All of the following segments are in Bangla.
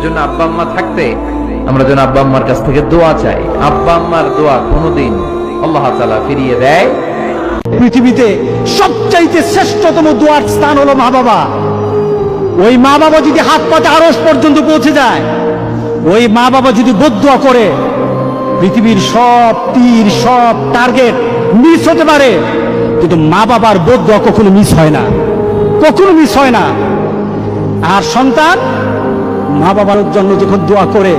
এজন্য আব্বা আম্মা থাকতে আমরা যেন আব্বা আম্মার কাছ থেকে দোয়া চাই। আব্বা আম্মার দোয়া কোনোদিন আল্লাহ তাআলা ফিরিয়ে দেয়। পৃথিবীতে সবচাইতে শ্রেষ্ঠতম দোয়ার স্থান হলো মা বাবা। ওই মা বাবা যদি হাত পাতে আরস পর্যন্ত পৌঁছে যায়, ওই মা বাবা যদি বদুয়া করে, পৃথিবীর সব তীর, সব টার্গেট মিস হতে পারে। কিন্তু মা বাবার বদুয়া কখনো মিস হয় না। কখনো মিস হয় না। আর সন্তান মা বাবার জন্য যখন দোয়া করে,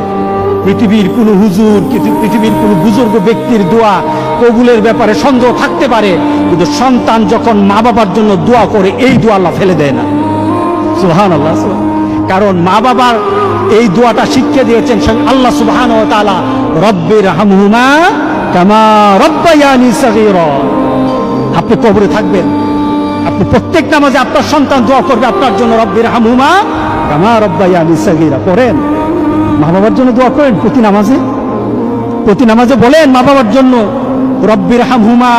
পৃথিবীর কোন হুজুর পৃথিবীর কোন বুজুর্গ ব্যক্তির দোয়া কবুলের ব্যাপারে সন্দেহ থাকতে পারে, কিন্তু সন্তান যখন মা বাবার জন্য দোয়া করে, এই দোয়া আল্লাহ ফেলে দেয় না। সুহান আল্লাহ কারণ মা বাবার এই দোয়াটা শিক্ষা দিয়েছেন আল্লাহ সুবহান ও তাআলা, রব্বির হামহুমা কামা রব্বায়ানি আপনি কবরে থাকবেন। আপনি প্রত্যেক নামাজে আপনার সন্তান দোয়া করবে, আপনার জন্য রব্বের হামহুমা কামা সগীরা। পড়েন। মা বাবার জন্য দোয়া করেন প্রতি নামাজে। প্রতি নামাজে বলেন মা বাবার জন্য রব্বির হামহুমা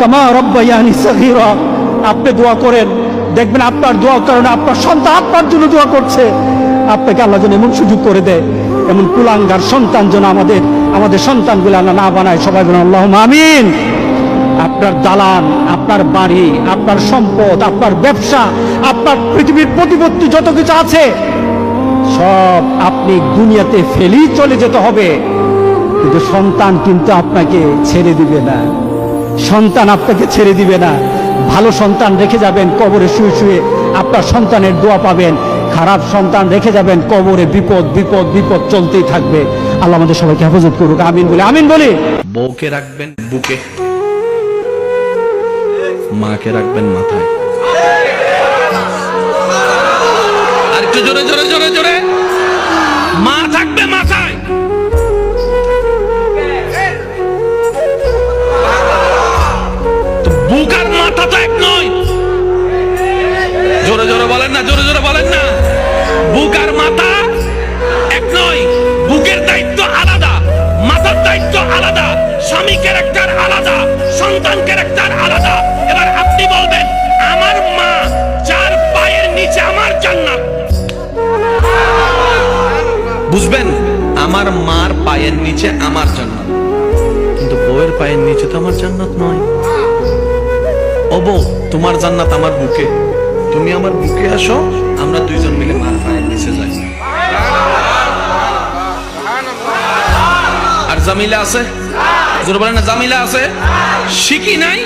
কামা রব্বায়ানি সগীরা। আপনি দোয়া করেন। দেখবেন আপনার দোয়া কারণে আপনার সন্তান আপনার জন্য দোয়া করছে। আপনাকে আল্লাহ যেন এমন সুযোগ করে দেয়, এমন কুলাঙ্গার সন্তান যেন আমাদের আমাদের সন্তানগুলো আল্লাহ না বানায়। সবাই বলেন আল্লাহ আমিন। আপনার দালান আপনার বাড়ি, আপনার সম্পদ, আপনার ব্যবসা, আপনার পৃথিবীর প্রতিপত্তি যত কিছু আছে, সব আপনি দুনিয়াতে ফেলেই চলে যেতে হবে। কিন্তু সন্তান কিন্তু আপনাকে ছেড়ে দিবে না। সন্তান আপনাকে ছেড়ে দিবে না। ভালো সন্তান রেখে যাবেন, কবরে শুয়ে শুয়ে আপনার সন্তানের দোয়া পাবেন। খারাপ সন্তান রেখে যাবেন, কবরে বিপদ বিপদ বিপদ চলতেই থাকবে। আল্লাহ আমাদের সবাইকে হেফাজত করুক, আমিন বলে আমিন বলে। বউকে রাখবেন, বুকে। মাকে রাখবেন মাথায়। জোরে জোরে বলেন না, জোরে জোরে বলেন না। মাথা এক নয়। বুকের দায়িত্ব আলাদা, মাথার দায়িত্ব আলাদা স্বামী ক্যারেক্টার আলাদা সন্তান ক্যারেক্টার আলাদা। আমার মার পায়ের নিচে আমার জান্নাত। কিন্তু বউয়ের পায়ের নিচে তো আমার জান্নাত নয়। ও বউ, তোমার জান্নাত আমার বুকে। তুমি আমার বুকে আসো, আমরা দুইজন মিলে মার পায়ের নিচে যাই। আর জামিলা আছে? জোরে বলেন না, জামিলা আছে? শিখি নাই?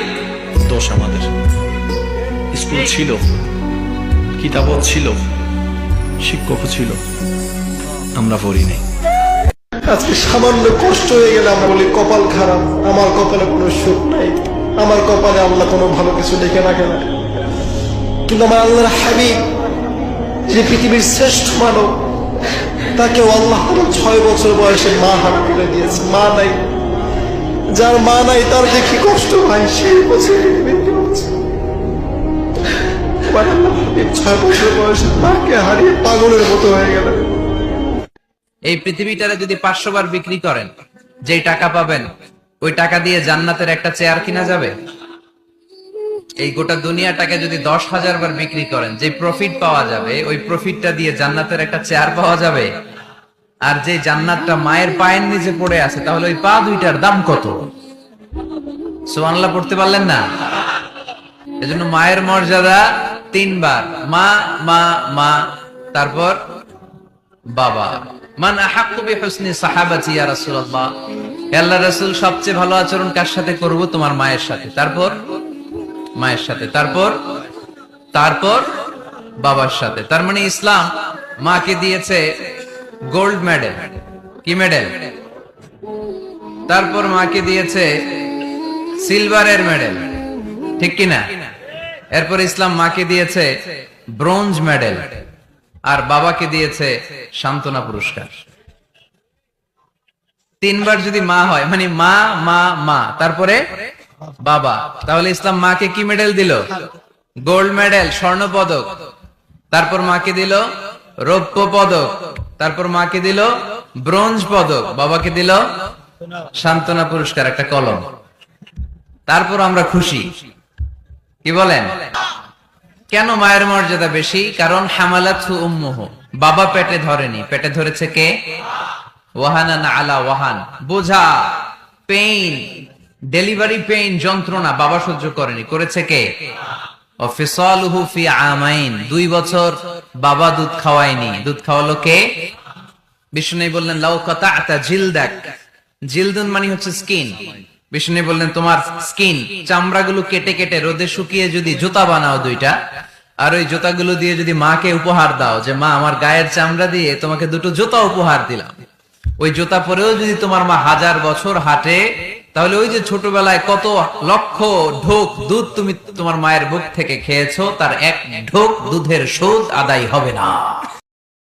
দোষ আমাদের। স্কুল ছিল, কিতাবও ছিল, শিক্ষকও ছিল। আমরা পড়ি নাই। আজকে সামান্য কষ্ট হয়ে গেলে আমরা বলি, কপাল খারাপ, আমার কপালে কোনো সুখ নাই, আমার কপালে আল্লাহ কোনো ভালো কিছু লিখে না কিন্তু আমার আল্লাহর হাবিব, যে পৃথিবীর শ্রেষ্ঠ মানব তাকে আল্লাহ ছয় বছর বয়সে মা হারা করে দিয়েছে, মা নাই। যার মা নাই, তার দেখি কষ্ট হয়, সেই বছর ছয় বছর বয়সে মাকে হারিয়ে পাগলের মতো হয়ে গেল এই পৃথিবীটারে যদি পাঁচশো বার বিক্রি করেন, যেই টাকা পাবেন, ওই টাকা দিয়ে জান্নাতের একটা চেয়ার কিনা যাবে? এই গোটা দুনিয়াটাকে যদি দশ হাজার বার বিক্রি করেন যে প্রফিট পাওয়া যাবে, ওই প্রফিটটা দিয়ে জান্নাতের একটা চেয়ার পাওয়া যাবে? আর যে জান্নাতটা মায়ের পায়ের নিচে পড়ে আছে, তাহলে ওই পা দুইটার দাম কত? সুবহানাল্লাহ, পড়তে পারলেন না? এজন্য মায়ের মর্যাদা তিনবার, মা মা মা, তারপর বাবা। মান আহাক্কু সাহাবাতি ইয়া রাসূলুল্লাহ। রাসূল, সবচেয়ে ভালো আচরণ কার সাথে করব? তোমার মায়ের সাথে। তারপর? মায়ের সাথে। তারপর? তারপর? বাবার সাথে। তার মানে ইসলাম মাকে দিয়েছে গোল্ড মেডেল। কি মেডেল? তারপর মাকে দিয়েছে সিলভারের মেডেল। ঠিক কি না এরপর ইসলাম মাকে দিয়েছে ব্রোঞ্জ মেডেল। আর বাবাকে দিয়েছে সান্ত্বনা পুরস্কার। তিনবার যদি মা হয় মানে মা মা মা, তারপরে বাবা, তাহলে ইসলাম মাকে কি মেডেল দিল? গোল্ড মেডেল স্বর্ণ পদক। তারপর মাকে দিল রৌপ্য পদক। তারপর মাকে দিল ব্রোঞ্জ পদক। বাবাকে দিল সান্ত্বনা পুরস্কার, একটা কলম। তারপর আমরা খুশি। কি বলেন? কেন মায়ের মর্যাদা বেশি? কারণ হামালাথু উম্মুহ। বাবা পেটে ধরেনি। পেটে ধরেছে কে? ওয়াহানা আলা ওয়াহান। বোঝা পেইন ডেলিভারি পেইন যন্ত্রণা বাবা সহ্য করেনি। করেছে কে? অফিসালুহু ফি দুই বছর বাবা দুধ খাওয়ায়নি। দুধ খাওয়ালো কে? বিষ্ণু বললেন, লাউ কাতা জিলদাক। জিলদুন মানে হচ্ছে স্কিন বিষ্ণু বললেন, তোমার স্কিন চামড়াগুলো কেটে কেটে রোদে শুকিয়ে যদি জুতা বানাও দুইটা, আর ওই জুতাগুলো দিয়ে যদি মাকে উপহার দাও যে, মা, আমার গায়ের চামড়া দিয়ে তোমাকে দুটো জুতা উপহার দিলাম। ওই জুতা পরেও যদি তোমার মা হাজার বছর হাঁটে, তাহলে ওই যে ছোটবেলায় কত লক্ষ ঢোক দুধ তুমি তোমার মায়ের বুক থেকে খেয়েছো, তার এক ঢোক দুধের শোধ আদায় হবে না।